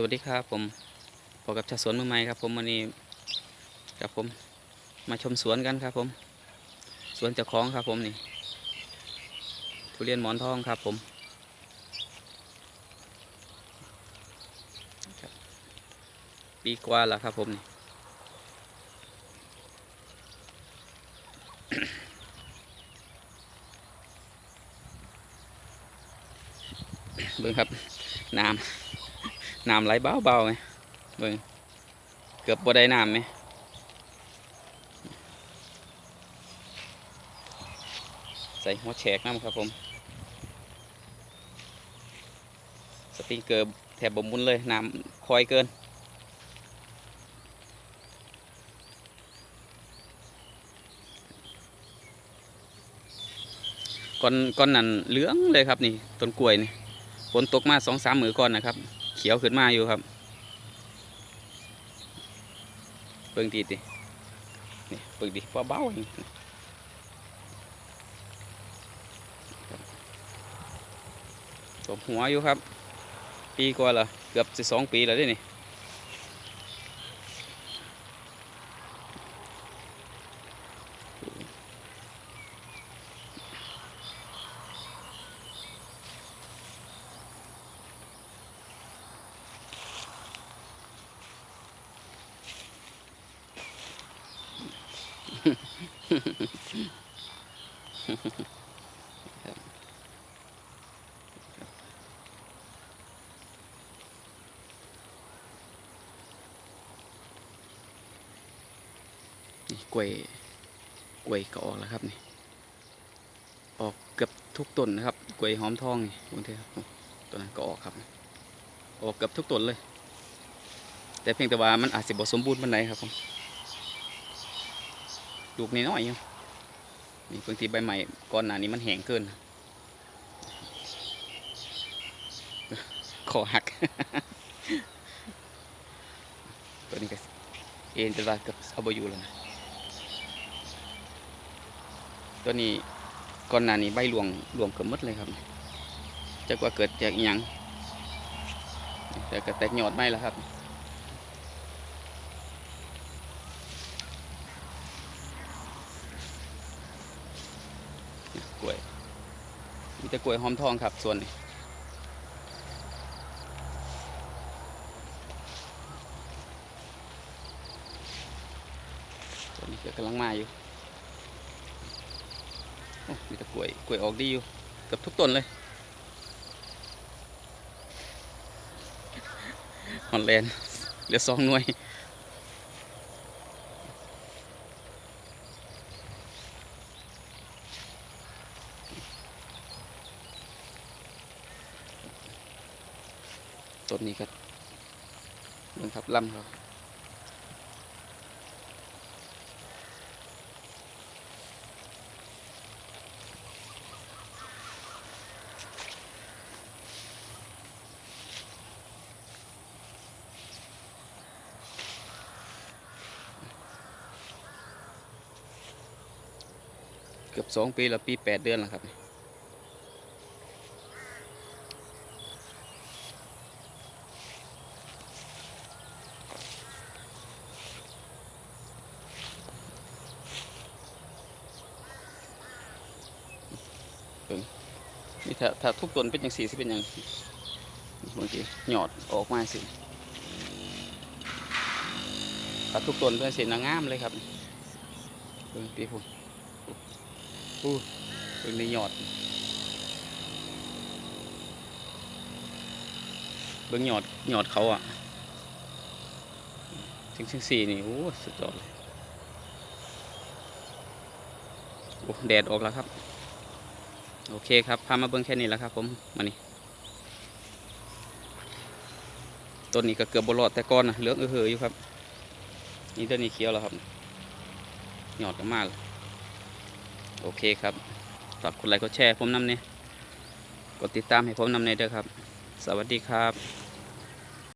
สวัสดีครับผมพบกับชาวสวนมือใหม่ครับ ผมวันนี้กับผมมาชมสวนกันครับ ผม สวนเจ้าของครับ ผมนี่ทุเรียนหมอนทองครับ ผมปีกว่าแล้วครับ ผมนี่เบิ่งครับน้ำ น้ำไหลเบาๆไหมเบิ่งเกือบบ่ได้น้ำไหมใส่หัวแฉกน้ำครับผม สปริงเกอร์แถบบ่มุนเลย น้ำคอยเกินก่อนก่อนนั้นเหลืองเลยครับนี่ต้นกล้วยนี่ฝนตกมาสองสามมือก่อนนะครับ เขียวขึ้นมาอยู่ครับ เบิ่งดีดินี่เบิ่งดีเบาๆเองครับตบหัวอยู่ครับ ปีกว่าละเกือบสิสองปีแล้วด้นี่ นี่กล้วยกล้วยก็ออกแล้วครับนี่ ออกเกือบทุกต้นนะครับกล้วยหอมทองนี่บางทีครับต้นนั้นก็ออกครับ ออกเกือบทุกต้นเลย แต่เพียงแต่ว่ามันอาจจะบ่สมบูรณ์ปานใดครับผม ลูกนี่น้อยอยู่นี่บางทีใบใหม่ก่อนหน้านี้มันแห้งเกิน คอหัก ตัวนี้ก็เอ็นจะว่าเกับเอาบอยู่แล้วนะตัวนี้ก่อนหน้านี้ใบหลวงหลวงเกือบมดเลยครับจะว่าเกิดจากอิหยังแต่ก็แตกยอดไม่แล้วครับ กล้วยมีแต่กล้วยหอมทองครับส่วนนี้ตัวนนี้ก็กำลังมาอยู่มีแต่กล้วยกล้วยออกดีอยู่กือบทุกต้นเลยฮอนแลนด์เหลือสองหน่วย ต้นนี้ก็เบิ่งครับลำครับเกือบสองปีแล้วปีแปดเดือนแล้วครับ นี่ถ้าถ้าทุกต้นเป็นอย่างสี่สิเป็นอย่างบางทีหยอดออกมาสิถ้าทุกต้นเป็นสีนางงามเลยครับเบิ่งปีพุ่นอู้เบิ่งในหยอดเบิ่งหยอดหยอดเขาอะถึงถึงสี่นี่ โอ้ สุดยอดเลย โอ้ แดดออกแล้วครับ โอเคครับพามาเบิ่งแค่นี้แล้วครับ ผมมานี่ต้นนี้ก็เกือบบลอดแต่ก้อนนะเหลืองเออเหออยู่ครับ นี่ต้นนี้เขียวแล้วครับ หยอดกันมากโอเคครับฝากกดไลค์กดแชร์ผมนำเนี่ยกดติดตามให้ผมนำเนี่ยด้วยครับ สวัสดีครับ